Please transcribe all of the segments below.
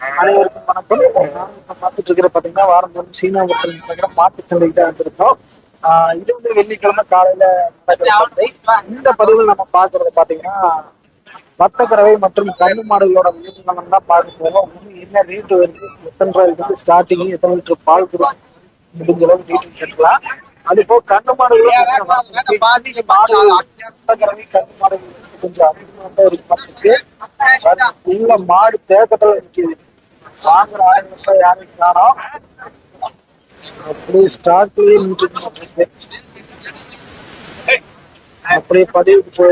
அனைவருக்கும் வணக்கம். நான் பார்த்துட்டு இருக்கிற பாத்தீங்கன்னா வாரந்தோறும் சீனாபுரத்தில் நடக்கிற மாட்டு சந்தைக்கு தான் வந்திருக்கோம். இது வந்து வெள்ளிக்கிழமை காலையில நடக்கிற சந்தை. இந்த பதிவில் நம்ம பாக்குறது பாத்தீங்கன்னா வத்தக்கறவை மற்றும் கண்ணு மாடுகளோட விளைநிலம் தான் பார்க்க போறோம். என்ன ரேட்டு வருது எத்தனை ரூபாய்க்கு வந்து ஸ்டார்டிங் எத்தனை லிட்டர் பால் கொடுக்கும் முடிஞ்ச அளவுக்கு டீட்டெயில் கேட்கலாம் அது போக கண்ணு மாடுகளும் மாடு வத்தக்கறவை கண்ணு மாடுகள் கொஞ்சம் அதிகமாக தான் இருக்கு. உள்ள மாடு தேக்கத்துல நிக்குது வாங்குற ஆளுங்க யாரும் காணோம் அப்படியே ஸ்டாக்லயே அப்படியே பதிவுக்கு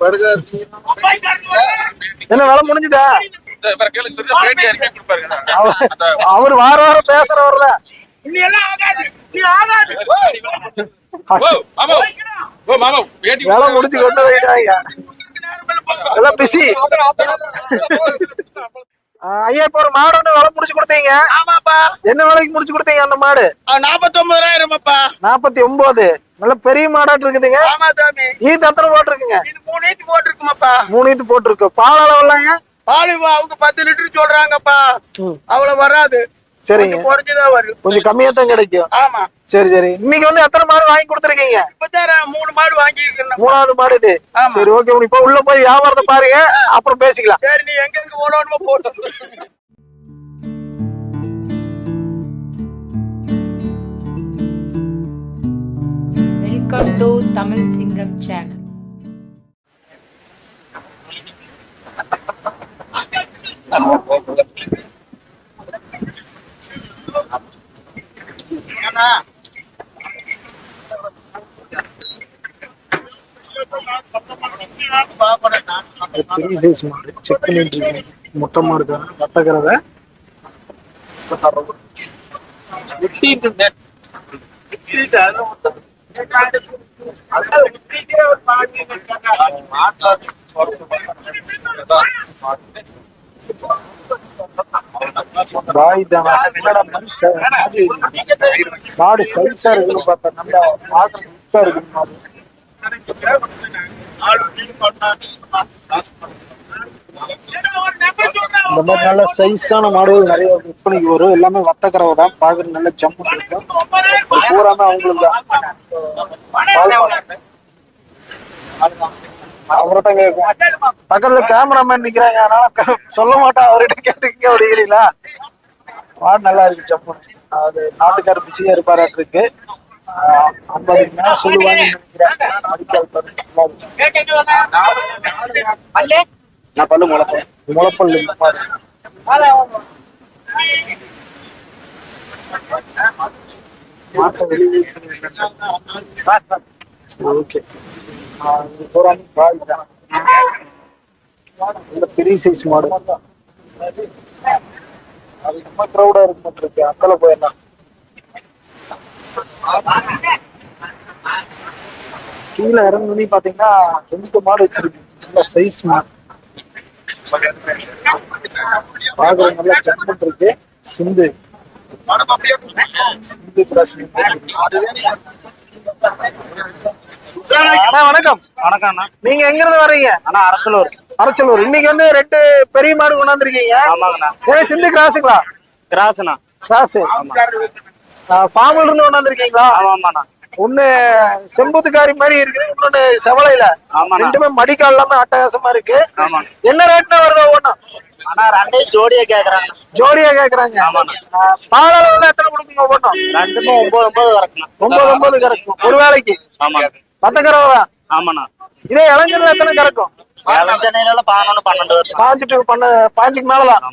படுகாரு என்ன வேலை முடிஞ்சுதா? அவர் அவர் வார வாரம் பேசுறவர் தான் வேலை முடிச்சு கொண்டு போயிட்டாங்க. எல்லாம் பிஸி ஐயா இப்ப ஒரு மாடு ஒண்ணு வேலை முடிச்சு கொடுத்தீங்க. ஆமாப்பா. என்ன வேலைக்கு முடிச்சு கொடுத்தீங்க அந்த மாடு? நாற்பத்தி ஒன்பதாயிரம் அப்பா நாற்பத்தி ஒன்பது நல்ல பெரிய மாடாட்டு இருக்குதுங்க. ஆமா சாமி. ஈத்து எத்தனை போட்டிருக்குங்க? இது மூணு ஈத்து போட்டிருக்குமாப்பா. மூணு ஈத்து போட்டிருக்கு. பால் அளவுலாங்க பால் அவங்க பத்து லிட்டர் சொல்றாங்கப்பா. அவ்வளவு வராது. சரிங்க. கொஞ்சம் குறைஞ்சுதான் வரும் கொஞ்சம் கம்மியா தான் கிடைக்கும். ஆமா. சரி சரி. இன்னைக்கு வந்து எத்தனை மாடு வாங்கி கொடுத்துருக்கீங்க? மூணு மாடு வாங்கியிருக்கேன் மூணாவது மாடு இது. சரி ஓகே இப்ப உள்ள போய் வியாபாரத்தை பாருங்க. அப்புறம் பேசிக்கலாம். சரி நீ எங்க எங்க ஓடணுமோ போட்டு. வெல்கம் டு தமிழ் சிங்கம் சேனல் பெரிய சைஸ் மாடு செக் பண்ணிட்டு இருக்கேன் மொட்டை மாடு தான். வத்தக்கறவை பாய் தானா. மாடு சைஸா இருக்குன்னு பார்த்தா நல்லா பார்க்க இருக்கு மாடு. இந்த மாதிரி நல்ல சைஸான மாடுகள் நிறைய விற்பனைக்கு வரும். எல்லாமே வத்தக்கறவை தான். பாக்குற நல்ல ஜம்மு இருக்கும் பூராமே அவங்களுக்கு தான். அவர்கிட்ட கேட்கும் பக்கத்துல கேமராமேன் நிக்கிறாங்க. அதனால சொல்ல மாட்டேன். அவர்கிட்ட கேட்டுக்கீங்க அப்படிங்கிறீங்களா? மாடு நல்லா இருக்கு ஜம்மு அது நாட்டுக்காரர் பிஸியா இருப்பாராட்டு இருக்கு நல்லா இருக்கு. நான் பல்லு முளைப்பேன். முளைப்பல் இந்த மாதிரி ஓகே பெரிய சைஸ் மாடு. அது ரொம்ப க்ரௌடா இருக்கு மட்டும் இருக்கு அக்கல போயிடலாம் கீழே இறங்குனி பாத்தீங்கன்னா ரெண்டு மாடு வச்சிருக்கு நல்ல சைஸ் மாடு. பாக்குற நல்லா ஜம்மன் இருக்கு. சிந்து. சிந்து அண்ணா வணக்கம். வணக்கம் அண்ணா. நீங்க எங்க இருந்து வர்றீங்க? அண்ணா அரசலூர் அரச்சலூர். இன்னைக்கு வந்து ரெண்டு பெரிய மாடு கொண்டாந்துருக்கீங்க. ஆமாங்கண்ணா. ஏன் சிந்து கிராஸுங்களா? கிராஸ்ண்ணா. கிராஸ். ஃபார்ம்ல இருந்து கொண்டாந்துருக்கீங்களா? ஆமா ஆமாண்ணா. ஒண்ணு செம்புத்துக்காரி மாதிரி இருக்குது இன்னொன்னு செவலையில. ரெண்டுமே மடிக்கால் எல்லாமே அட்டகாசமா இருக்கு. ஆமா. என்ன ரேட்னா வருது ஒவ்வொன்றும் அண்ணா ரெண்டையும் ஜோடியா கேக்குறாங்க. ஜோடியா கேக்குறாங்க. பால் அளவுல எத்தனை கொடுக்குங்க ஒவ்வொன்றும் ரெண்டுமே ஒன்பது ஒன்பது வரக்குண்ணா ஒன்பது ஒன்பது கறக்கும். ஒரு வேலைக்கு? ஆமா பத்த கறவை ஆமாண்ணா. இதே இளைஞர்ல எத்தனை கறக்கும்? சென்னையில பதினொன்று பன்னெண்டு பாஞ்சுட்டு பண்ண பாஞ்சுக்கு மேலதான்.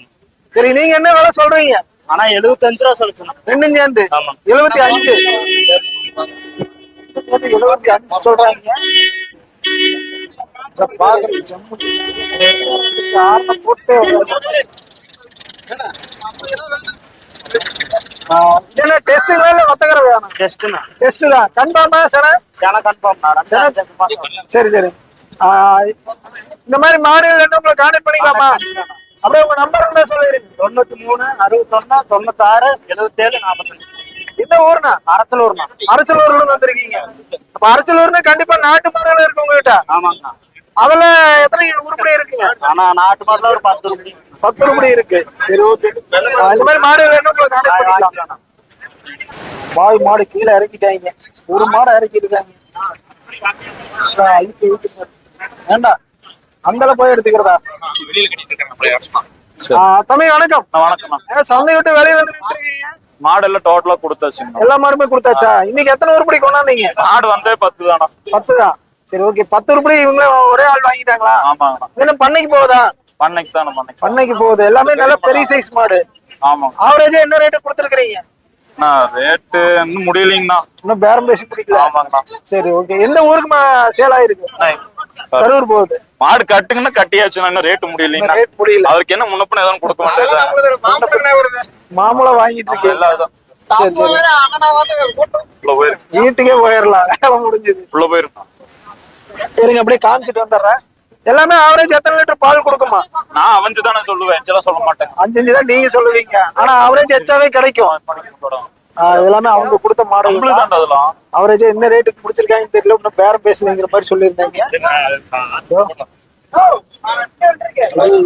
சரி நீங்க என்ன வேலை சொல்றீங்க? ஆனா எழுபத்தஞ்சு ரூபா சொல்லுச்சுண்ணா ரெண்டும் சேர்ந்து? எழுபத்தி அஞ்சு? எழுபத்தி அஞ்சு சொல்றாங்க. போட்டு என்ன டெஸ்ட்டுங்களா இல்ல மொத்தக்கரை வேணா டெஸ்ட்ண்ணா டெஸ்ட் தான். கன்ஃபார்மா சன? சேனை மாசம் சரி சரி. இந்த மாதிரி மாடுகள் என்ன உங்களை கான்டாக்ட் பண்ணிக்கலாமா? அப்படியே உங்க நம்பர் இருந்தா சொல்லிடுங்க தொண்ணூத்தி மூணு அறுபத்தொன்னு தொண்ணூத்தாறு எழுபத்தேழு நாற்பத்தஞ்சு இந்த ஊர்னா? அரசலூர்ண்ணா அரச்சலூர்ல இருந்து வந்திருக்கீங்க. அப்ப அரச்சலூர்னா கண்டிப்பா நாட்டு மாடுகள் இருக்கு உங்ககிட்ட. ஆமாங்கண்ணா அதுல எத்தனை உருப்படி இருக்குங்க ஆனா நாட்டு மாட்டுல ஒரு பத்து ரூபாய் பத்து உருப்படி இருக்கு. சரி ஓகே. இந்த மாதிரி மாடு வேணும் பாய் மாடு கீழே இறக்கிட்டாங்க. ஒரு மாடு இறக்கிருக்காங்க. வேண்டாம். அந்தல போய் எடுத்துக்கிறதா? ஆ, தம்பி வணக்கம். வணக்கம்ண்ணா ஏன் சந்தை விட்டு வெளியே வந்து இருக்கீங்க? மாடெல்லாம் டோட்டலா கொடுத்தாச்சுங்க எல்லா மாடுமே கொடுத்தாச்சா? இன்னைக்கு எத்தனை உருப்படி கொண்டாந்தீங்க? மாடு வந்தே பத்து தானா? பத்து தான் சரி ஓகே பத்து உருப்படி இவங்க ஒரே ஆள் வாங்கிட்டாங்களா? ஆமாங்கண்ணா இன்னும் பண்ணைக்கு போகுதா? பண்ணைக்கு தானே பண்ணைக்கு பண்ணைக்கு போகுது. எல்லாமே நல்ல பெரிய சைஸ் மாடு. ஆமாங்க ஆவரேஜா என்ன ரேட்டு கொடுத்துருக்கீங்க ரேட்டு இன்னும் முடியலைங்கண்ணா. இன்னும் பேரம் பேசி பிடிக்கல. ஆமாங்கண்ணா. சரி ஓகே எந்த ஊருக்கு சேல் ஆயிருக்கு? கரூர் போகுது. மாடு கட்டுங்கன்னா கட்டியாச்சுண்ணா இன்னும் ரேட்டு முடியலைங்கண்ணா ரேட் முடியல. அவருக்கு என்ன முன்னப்பன ஏதாவது கொடுக்க வேண்டியது மாமூலம் வாங்கிட்டு போயிருக்கு வீட்டுக்கே போயிடலாம் வேலை முடிஞ்சது. உள்ள போயிருக்கு இருங்க அப்படியே காமிச்சிட்டு வந்துடுறேன். எல்லாமே ஆவரேஜ் எத்தனை லிட்டர் பால் கொடுக்குமா? நான் அவஞ்சு தானே சொல்லுவேன் சொல்ல மாட்டேன். அஞ்சு அஞ்சு தான் நீங்க சொல்லுவீங்க. ஆனா ஆவரேஜ் எச்சாவே கிடைக்கும். எல்லாமே அவங்க கொடுத்த மாடல் தான். அவரேஜ் என்ன ரேட்டுக்கு பிடிச்சிருக்காங்கன்னு தெரியல இன்னும் பேரம் பேசலைங்கிற மாதிரி சொல்லியிருந்தாங்க.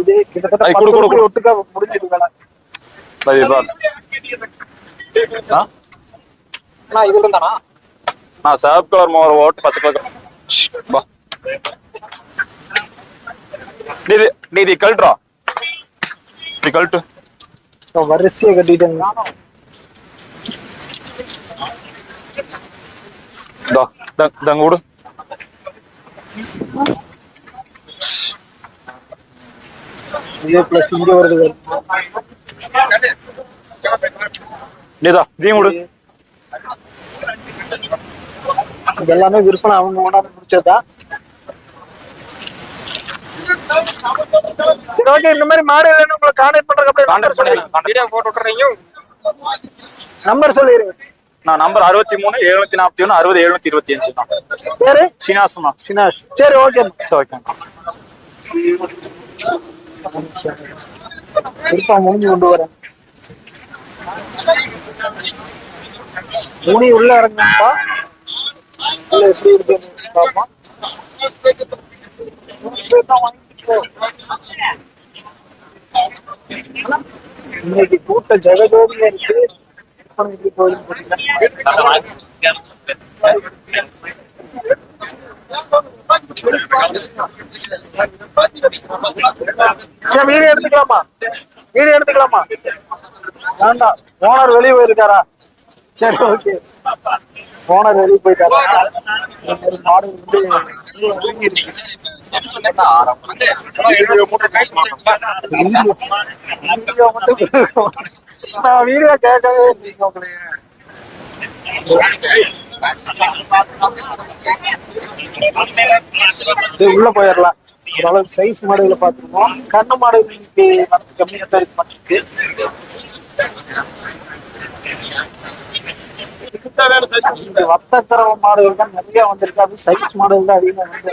இது கிட்டத்தட்ட பத்து ரூபாய். ஒட்டுக்கா முடிஞ்சது வேலை. நான் கலர் மோர் ஓட்டு பச்சை கலர் வா நீ இது நீ இது கழட்டுறா. இது கழட்டு. இப்ப வரிசையா கட்டிட்டாங்க. இதே பிளஸ் இங்க வருது நீதா இதையும் விடு இது எல்லாமே விற்பனை அவங்க கொண்டாந்து முடிச்சதா சரி ஓகே இந்த மாதிரி மாடு இல்லைன்னு உங்களை கான்டாக்ட் பண்றதுக்கு அப்படியே கான்டாக்ட் வீடியோ போட்டு விட்டுறீங்க நம்பர் சொல்லிடுங்க நான் நம்பர் அறுபத்தி மூணு எழுநூத்தி நாற்பத்தி ஒன்று அறுபது எழுநூத்தி இருபத்தி அஞ்சு தான். பேரு? சினாஸ்ண்ணா சினாஷ் சரி ஓகே ஓகே முடிஞ்சு கொண்டு வரேன். முனி உள்ள இறங்குப்பா எப்படி இருக்குன்னு வாங்கிக்கோ. இன்னைக்கு கூட்ட ஜெகஜோதியா இருக்கு. வீடியோ எடுத்துக்கலாமா? வீடியோ எடுத்துக்கலாமா? வேண்டாம். ஓனர் வெளியே போயிருக்காரா? சரி ஓகே. ஓனர் வெளியே போயிட்டாரா? மாடு வந்து வீடியோ மட்டும் நான் வீடியோ கேட்கவே இல்லைங்க உள்ள போயிடலாம் ஓரளவுக்கு சைஸ் மாடுகளை பார்த்துருக்கோம். கண்ணு மாடு இன்னைக்கு வரது கம்மியாக தான் இருக்க மாட்டேங்குது இங்க வட்டக்கரவ மாடுகள் தான் நிறைய வந்திருக்கு. அது சைஸ் மாடுகள் தான் அதிகமா வந்து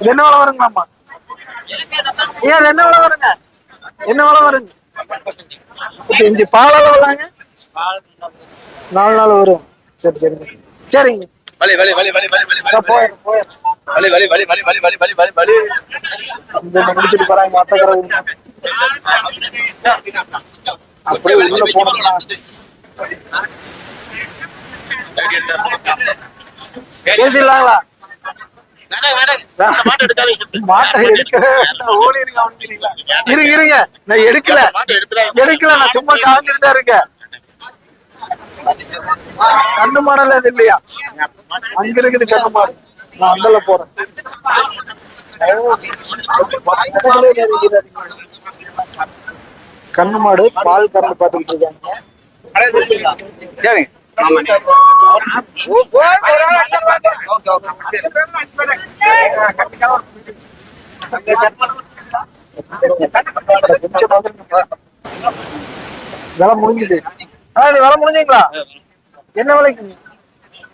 இது என்ன விலை வருங்களாம்மா ஏன் அது என்ன விலை வருங்க என்ன விலை வருங்க முப்பத்தஞ்சு பால் எவ்வளோ விளாங்க நாலு நாள் வரும் சரி சரிங்க சரிங்க வலி வலி வலி வலி வலி வலி இதோ போயிடுறேன் போயிடுறேன் வலி வலி வலி வலி வலி வலி வலி வலி வலி முடிச்சிட்டு போறாங்க மத்தக்கரை அப்படியே உள்ள போனோம்னா பேசிடலாங்களா மாட்டை எடுக்கவே வேண்டாம், ஓடிருங்க அப்படிங்கிறீங்களா? இருங்க இருங்க. நான் எடுக்கல. எடுக்கல? நான் சும்மா காமிச்சிட்டு தான் இருக்கேன். கண்ணு மாடல இது இல்லையா? அங்க இருக்குது கண்ணு மாடு நான் அந்தல போறேன். அது. கண்ணு மாடு பால் கறந்து பாத்துக்கிட்டு இருக்காங்க. விலை முடிஞ்சுது முடிஞ்சுங்களா? என்ன விலைக்கு?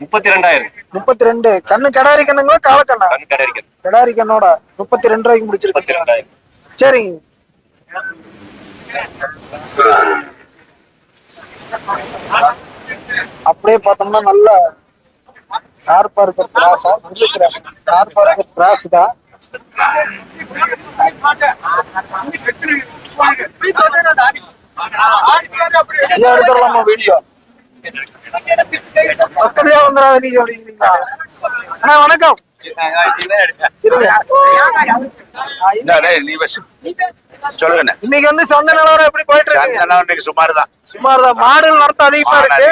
முப்பத்தி ரெண்டாயிரம் முப்பத்தி ரெண்டு கண்ணு கடாரி கண்ணுங்களா காலக்கண்ணா கண் கடை இருக்கு கடாரி கண்ணோட முப்பத்தி ரெண்டு ரூபாய்க்கு முடிச்சிருக்கு ரெண்டாயிரம் சரிங்க. அப்படியே பார்த்தோம்னா நல்ல கார் பார்க்கர் கிராஸா முள்ளு கிராஸ் கார் பார்க்கர் கிராஸ் தான். ஐயா எடுத்துடலாமா வீடியோ பக்கத்துலயே வந்துடாத நீங்க அப்படிங்கிறீங்களா அண்ணா வணக்கம். சொல்லுங்க இன்னைக்கு வந்து சொந்த நிலவரம் எப்படி போயிட்டு இருக்கு? சுமார் தான் சுமார் தான் மாடல் வரத்து அதிகமா இருக்கு.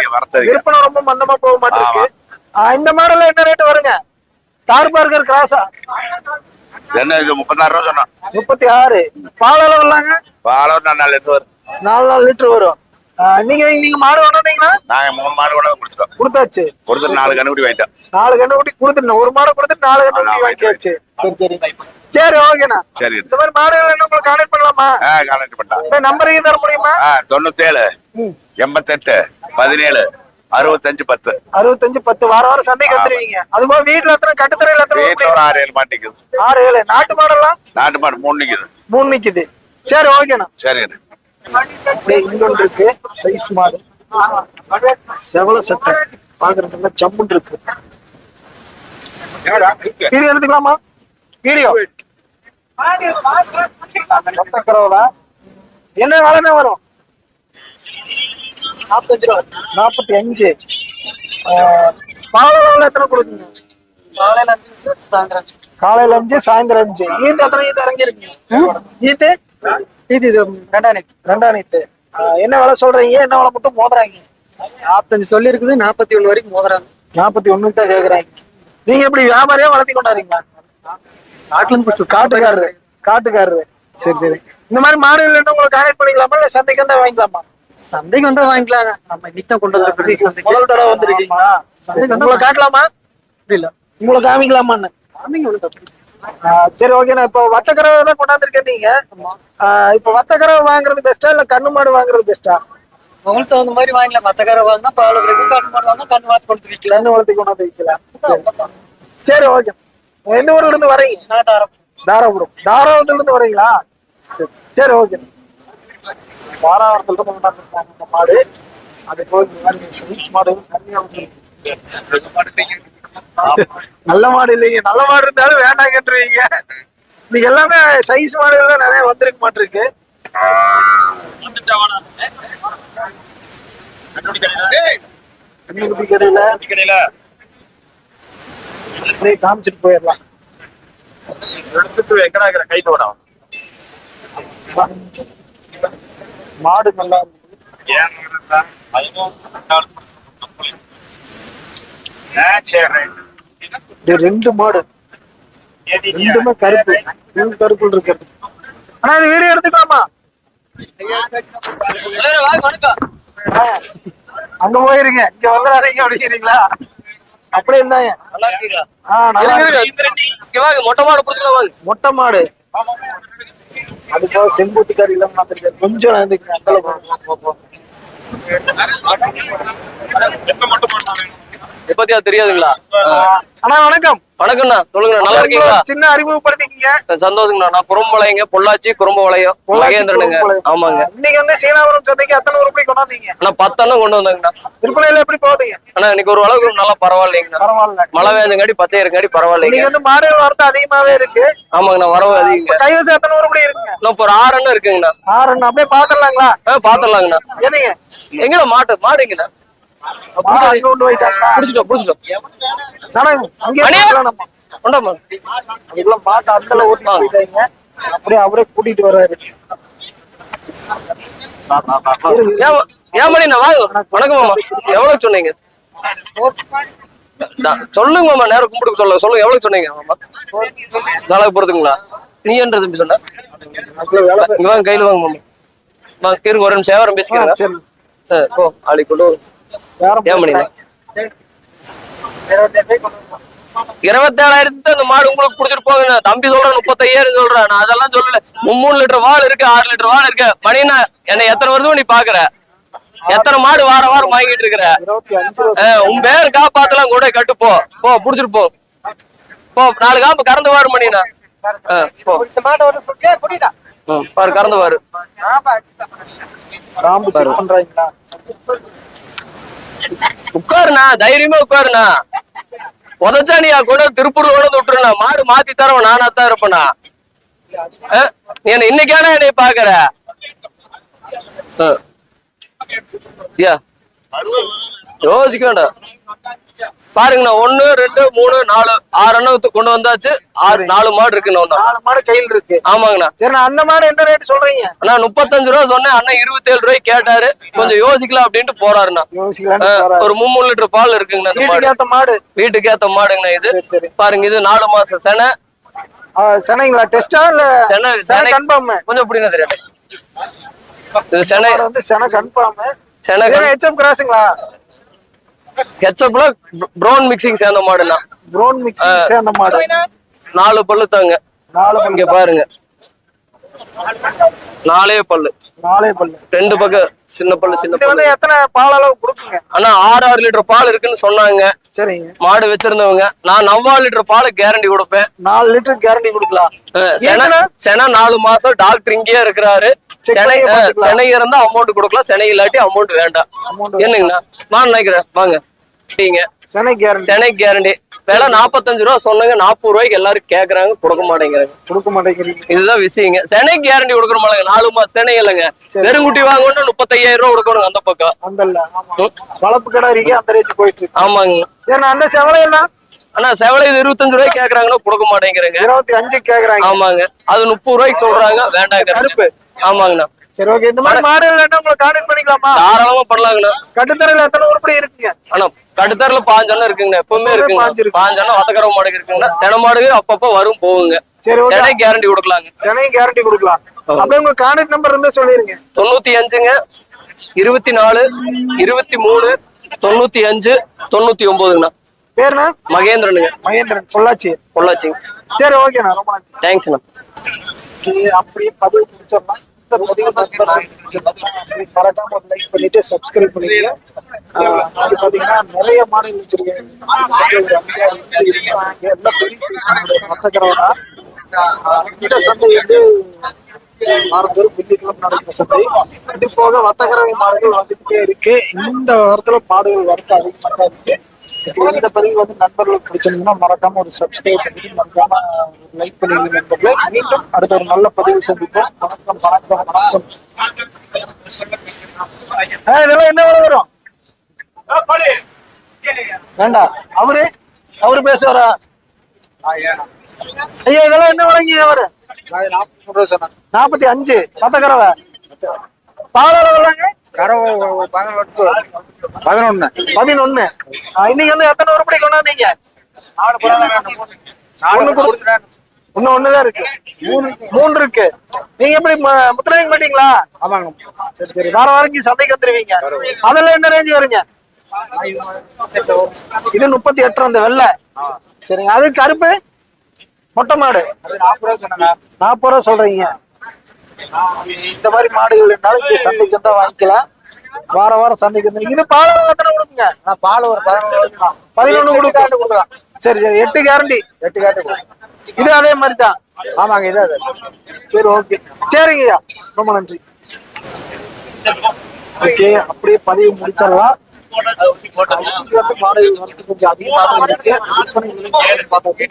விற்பனை ரொம்ப மந்தமா போக மாட்டிருக்கு. ஆ, இந்த மாடல்ல என்ன ரேட் வருங்க? கார் பார்க்கர் கிராஸா என்ன இது முப்பத்தாறு ரூபா சொன்னோம் முப்பத்தி ஆறு. பால் அளவு இல்லைங்க நாலு எடுத்து வரும். நாலு நாலு லிட்டர் வரும். நீங்க நீங்க மாடு கொண்டாந்தீங்கன்னா நாங்க மூணு மாடு கூட கொடுத்துட்டோம். கொடுத்தாச்சு. கொடுத்துட்டு நாலு கண்டுபிடி வாங்கிட்டோம். நாலு கண்டுபிடி கொடுத்துருந்தேன் ஒரு மாடு கொடுத்துட்டு நாலு கண்டுபிடி நான் வாங்கியாச்சு. சரி சரி. சரி ஓகேண்ணா சரி இந்த மாதிரி மாடுகள் என்ன உங்களுக்கு கான்டாக்ட் பண்ணலாமா? கான்டாக்ட் பண்ணலாம். நம்பரையும் தர முடியுமா? தொண்ணூத்தேழு எண்பத்தெட்டு பதினேழு அறுபத்தஞ்சு பத்து. அறுபத்தஞ்சு பத்து. வாரம் வாரம் சந்தைக்கு வந்துருவீங்க. அதுபோக வீட்டுல எத்தனை கட்டுத்தரையில எத்தனை வீட்டுல ஒரு ஆறு ஏழு மாட்டிக்குது ஆறு ஏழு. நாட்டு மாடெல்லாம்? நாட்டு மாடு மூணு நிக்குது. மூணு நிக்குது. சரி ஓகேண்ணா சரி அப்படியே இங்கொன்று இருக்கு. சைஸ் மாடு செவல சட்டை. பாக்குறதுக்கு ஜம்முன் இருக்கு. வீடியோ எடுத்துக்கலாமா? வீடியோ. மொத்த கரவலா என்ன விலைன்னு வரும்? நாற்பத்தஞ்சு ரூபா. நாற்பத்தி அஞ்சு பால் அளவுல எத்தனை கொடுக்குங்க காலையில அஞ்சு சாயந்தரம். காலையில அஞ்சு சாயந்தரம் அஞ்சு. ஈட்டு எத்தனை? ஈட்டு இறங்கி இருக்கு ஈட்டு? இது இது ரெண்டாயிரத்து ரெண்டாயிரத்து என்ன விலை சொல்றீங்க? என்ன விலை மட்டும் மோதுறாங்க? நாற்பத்தஞ்சு சொல்லி இருக்குது நாற்பத்தி ஒண்ணு வரைக்கும் மோதுறாங்க. நாற்பத்தி ஒண்ணுக்கு தான் கேக்குறாங்க. நீங்க எப்படி வியாபாரியா வளர்த்தி கொண்டாடுறீங்களா? காட்டுல காட்டுக்காரரு. காட்டுக்காரரு. சரி சரி. இந்த மாதிரி மாடுகள் என்ன உங்களுக்கு கான்டாக்ட் பண்ணிக்கலாமா? இல்ல சந்தைக்கு வந்தா வாங்கிக்கலாமா? சந்தைக்கு வந்தா வாங்கிக்கலாங்க. நம்ம இன்னைக்கு தான் கொண்டு வந்துருக்கோம் சந்தைக்கு. முதல் தடவை வந்திருக்கீங்களா? சந்தைக்கு வந்தா உங்களை காட்டலாமா? இல்ல. உங்களை காமிக்கலாமான்னு? சாமிங்க சரி ஓகேண்ணா இப்போ வத்தக்கரவை தான் கொண்டாந்துருக்கேன் நீங்க. இப்போ வத்தக்கரவை வாங்குறது பெஸ்டா இல்ல கண்ணு மாடு வாங்குறது பெஸ்டா உங்களுக்கு தகுந்த மாதிரி வாங்கிக்கலாம் மத்த காரை வாங்கினா பால் கிடைக்கும் கண்ணு மாடு வாங்கினா கண்ணு வாத்து கொடுத்து விற்கலாம். கண்ணு வளர்த்தி கொண்டாந்து வைக்கலாம் சரி. ஓகே எந்த ஊர்ல இருந்து வரீங்க? நான் தரம் தாராபுரம். தாராபுரத்துல இருந்து வரீங்களா? சரி. சரி ஓகே தாராபுரத்துல இருந்து கொண்டாந்துருக்காங்க இந்த மாடு. அது போய் சைஸ் மாடு வந்துருக்கு. நல்ல மாடு இல்லைங்க. நல்ல மாடு இருந்தாலும் வேண்டாம் கேட்டுருவீங்க இன்னைக்கு எல்லாமே சைஸ் மாடுகள் நிறைய வந்திருக்க மாட்டிருக்கு. கண்ணுக்குட்டி கடையில. கடையில. அப்படியே காமிச்சிட்டு போயிடலாம். எடுத்துட்டு எக்கடா இருக்கிற? கைட்டு விடும் மாடு நல்லா இருந்தது. ரெண்டு மாடு. ரெண்டுமே கருப்பு. full கருப்பு இருக்கிறது ஆனா இது வீடியோ எடுத்துக்கலாமா? அங்க போயிருங்க. இங்க வந்துடாதீங்க அப்படிங்கிறீங்களா? அப்படியே இருந்தாங்க. இருக்கு. மொட்டை மாடு பிடிச்சிக்கலாம் வாங்க. மொட்டை மாடு. அது போக செம்பூத்து கறி இல்லாம. கொஞ்சம் அந்தல பத்தியா தெரியாதுங்களா? அண்ணா வணக்கம். வணக்கம்ண்ணா. சொல்லுங்கண்ணா நல்லா இருக்கீங்களா? சின்ன அறிமுகப்படுத்திக்கீங்க. சந்தோஷங்கண்ணா. நான் குறும்பளையங்க பொள்ளாச்சி குறும்ப வளையம் மகேந்திரனுங்க. ஆமாங்க. இன்னைக்கு வந்து சீனாபுரம் சந்தைக்கு அத்தனை உருப்படி கொண்டாந்தீங்க? அண்ணா பத்தெண்ணம் கொண்டு வந்தாங்கண்ணா. விற்பனையில எப்படி போகுதுங்க? அண்ணா இன்னைக்கு ஒரு அளவுக்கு நல்லா பரவாயில்லைங்கண்ணா. பரவாயில்ல. மழை வேஞ்சங்காடி பச்சை இருக்காடி பரவாயில்லைங்க. இன்னைக்கு வந்து மாடுகள் வரத்து அதிகமாவே இருக்கு. ஆமாங்கண்ணா வரவு அதிகங்க. கைவசம் எத்தனை உருப்படி இருக்குங்க? இன்னும் இப்போ ஒரு ஆறு எண்ணம் இருக்குங்கண்ணா. ஆறு அப்படியே பாத்துடலாங்களா ஆ பாத்துடலாங்கண்ணா எதுங்க? எங்கண்ணா மாட்டு மாடு அப்படியே அவரே கூட்டிட்டு வர்றாரு. மணி நான் வாங்க. வணக்கம் மாமா எவ்வளவு சொன்னீங்க? சொல்லுங்க மாமா நேரம் கும்பிட்டு சொல்ல சொல்லுங்க எவ்வளவு சொன்னீங்க? மாமா நாளைக்கு போறதுங்களா? நீ தம்பி சொன்ன? வாங்க கையில வாங்க மாமா வா, இருக்கு ஒரு நிமிஷம் பேசிக்கிறேன். போ ஆளி கொண்டு இருபத்தேழாயிரத்து அந்த மாடு உங்களுக்கு புடிச்சிட்டு போங்க. தம்பி சொல்றேன் முப்பத்தையாயிரம் சொல்றேன். நான் அதெல்லாம் சொல்லல. மூணு லிட்டர் வால் இருக்கு ஆறு லிட்டர் வால் இருக்கு. மணினா என்னை எத்தனை வருஷம் நீ பாக்குற? எத்தனை மாடு வார வாரம் வாங்கிட்டு இருக்கிற? உன் பேர் காப்பாத்தலாம் கூட கட்டு போ. போ புடிச்சிட்டு போ. போ நாலு காப்பு கறந்து வாரு மணினா பாரு கறந்து வாரு. உட்காருண்ணா தைரியமா உட்காருண்ணா. உதச்சா நீ கூட திருப்பூர்ல கொண்டு வந்து விட்டுருண்ணா. மாடு மாத்தி தரோம் நானா தான் இருப்பண்ணா. நீ என்ன இன்னைக்கான என்னை பாக்குற யோசிக்க வேண்டாம். பாருங்கண்ணா ஒண்ணு ரெண்டு மூணு நாலு ஆறு எண்ணம் கொண்டு வந்தாச்சு. ஆறு நாலு மாடு இருக்குண்ணா நாலு மாடு கையில் இருக்கு. ஆமாங்கண்ணா. சரி நான் அந்த மாடு என்ன ரேட் சொல்றீங்க? அண்ணா முப்பத்தஞ்சு ரூபா சொன்னேன். அண்ணன் இருபத்தேழு ரூபாய் கேட்டாரு. கொஞ்சம் யோசிக்கலாம் அப்படின்ட்டு போறாருண்ணா. ஒரு மூணு லிட்டர் பால் இருக்குங்கண்ணா வீட்டுக்கு ஏத்த மாடு. வீட்டுக்கு ஏத்த மாடுங்கண்ணா இது. பாருங்க இது நாலு மாசம் செனை. ஆ, சென்னைங்களா டெஸ்டா இல்ல செனை சென கன்ஃபார்ம் கொஞ்சம் பிடிங்க தெரியாது. இது செனை. வந்து சென கன்ஃபார்ம் செனை ஹெச்எம் கிராஸுங்களா ஹெச்அப்ல ப்ரௌன் மிக்சிங் சேர்ந்த மாடுண்ணா ப்ரௌன் மிக்சிங் சேர்ந்த மாடு. நாலு பல்லு தாங்க. நாலு இங்க பாருங்க. நாலே பல்லு. நாலே பல்லு. ரெண்டு பக்கம் சின்ன பல்லு சின்ன பல்லு. எத்தனை பால் அளவு கொடுக்குங்க அண்ணா ஆறு ஆறு லிட்டர் பால் இருக்குன்னு சொன்னாங்க. சரிங்க. மாடு வச்சிருந்தவங்க. நான் நவ்வாறு லிட்டர் பால் கேரண்டி கொடுப்பேன். நாலு லிட்டர் கேரண்டி கொடுக்கலாம். சென நாலு மாசம் டாக்டர் இங்கேயே இருக்கிறாரு. சென்னை. சென்னை இருந்தா அமௌண்ட் கொடுக்கலாம். சென்னை இல்லாட்டி அமௌண்ட் வேண்டாம். என்னங்கண்ணா? நான் நினைக்கிறேன். வாங்க. சென்னை கேரண்டி சென்னை கேரண்டி விலை நாற்பத்தஞ்சு ரூபா சொன்னாங்க நாற்பது ரூபாய்க்கு எல்லாரும் கேக்குறாங்க கொடுக்க மாட்டேங்கிறாங்க. கொடுக்க மாட்டேங்கிறீங்க. இதுதான் விஷயங்க. சென்னை கேரண்டி கொடுக்குற மாட்டேங்க நாலு மாசம் சென்னை இல்லைங்க. வெறுங்குட்டி வாங்கணும்னா முப்பத்தையாயிரம் ரூபா கொடுக்கணும் அந்த பக்கம். அந்த வளர்ப்பு கடை இருக்கு அந்த ரேட் போயிட்டு இருக்கு. ஆமாங்க. சரி அந்த செவலை எல்லாம் அண்ணா செவலை இது இருபத்தஞ்சு ரூபாய்க்கு கேக்குறாங்கன்னா கொடுக்க மாட்டேங்கிறேங்க. இருபத்தி அஞ்சு கேக்குறாங்க. ஆமாங்க. அது முப்பது ரூபாய்க்கு சொல்றாங்க வேண்டாங்க. கருப்பு. ஆமாங்கண்ணா. சரி ஓகே இந்த மாதிரி மாடு இல்லைன்னா உங்களை கான்டாக்ட் பண்ணிக்கலாமா? தாராளமா பண்ணலாங்கண்ணா. கட்டுத்தரையில எத்தனை உருப்படி இருக்குங்க? ஆனா கடுத்தரில் பாஞ்சொன்னு இருக்குங்க எப்பவுமே இருக்கு. பாஞ்சொன்னு வத்தக்கரவு மாடு இருக்குங்க சென மாடு அப்பப்ப வரும் போகுங்க. சரி சென்னை கேரண்டி கொடுக்கலாங்க. சென்னையும் கேரண்டி கொடுக்கலாம். அப்படியே உங்க கான்டாக்ட் நம்பர் இருந்தா சொல்லிருங்க. தொண்ணூத்தி அஞ்சுங்க இருபத்தி நாலு இருபத்தி மூணு தொண்ணூத்தி அஞ்சு தொண்ணூத்தி ஒன்பதுங்கண்ணா பேருண்ணா? மகேந்திரனுங்க. மகேந்திரன் பொள்ளாச்சி. பொள்ளாச்சிங்க. சரி ஓகேண்ணா ரொம்ப நன்றி. தேங்க்ஸ்ண்ணா அப்படியே பதிவு முடிச்சிடலாம். இந்த பதிவு மறக்காம ஒரு லைக் பண்ணிட்டு சப்ஸ்கிரைப் பண்ணிக்கங்க. பாத்தீங்கன்னா நிறைய மாடல் வச்சிருக்காங்க எல்லாம் பெரிய சைஸ் மொத்தக்கிறவனா இந்த சந்தை வந்து வாரந்தோறும் வெள்ளிக்கிழமை நடக்கிற சந்தை. இது போக வத்தக்கரவை மாடுகள் வந்துகிட்டே இருக்கு. இந்த வாரத்துல மாடுகள் வரத்து அதிகமாக இருக்கு இந்த பதிவு வந்து நண்பர்களுக்கு பிடிச்சிருந்ததுன்னா மறக்காம ஒரு சப்ஸ்கிரைப் பண்ணிட்டு மறக்காம லைக் பண்ணிடுங்க நண்பர்களே. மீண்டும் அடுத்த ஒரு நல்ல பதிவு சந்திப்போம். வணக்கம் வணக்கம் வணக்கம். இதெல்லாம் என்ன வரும்? வேண்டாம் அவரு அவரு பேசுவாரா? ஐயா இதெல்லாம் என்ன விலைங்க அவரு நாற்பத்தி அஞ்சு. பத்த கறவை பால் அளவுலாங்க பதினொன்னு. பதினொன்னு. இன்னைக்கு வந்து எத்தனை உருப்படி கொண்டாந்தீங்க? இன்னும் ஒண்ணுதான் இருக்கு. மூணு இருக்கு. நீங்க எப்படி ம- முத்துராங்க மாட்டீங்களா? ஆமாங்க. சரி சரி. வாரம் இங்க சந்தைக்கு வந்துருவீங்க. அதெல்லாம் என்ன ரேஞ்ச் வருங்க? இது முப்பத்தி எட்டு அந்த வெள்ளை. சரிங்க. அது கருப்பு? மொட்டை மாடு? நாற்பது ரூபா சொல்றீங்க. இந்த மாதிரி மாடுகள் இங்க சந்தைக்கு வந்தா வாங்கிக்கலாம். வார வாரம் சந்தைக்கு வந்து இது பால் எத்தனை கொடுக்குங்க? பால் ஒரு பதினொன்று பதினொன்னு கொடுக்கலாம். சரி சரி. எட்டு கேரண்டி. எட்டு கேட்டு இது அதே மாதிரி தான் ஆமாங்க இது அது சரி ஓகே. சரிங்கய்யா ரொம்ப நன்றி. ஓகே அப்படியே பதிவு முடிச்சிடலாம். கொஞ்சம் அதிகமாக இருக்கு.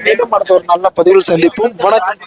மீண்டும் அடுத்த ஒரு நல்ல பதிவில் சந்திப்போம். வணக்கம்.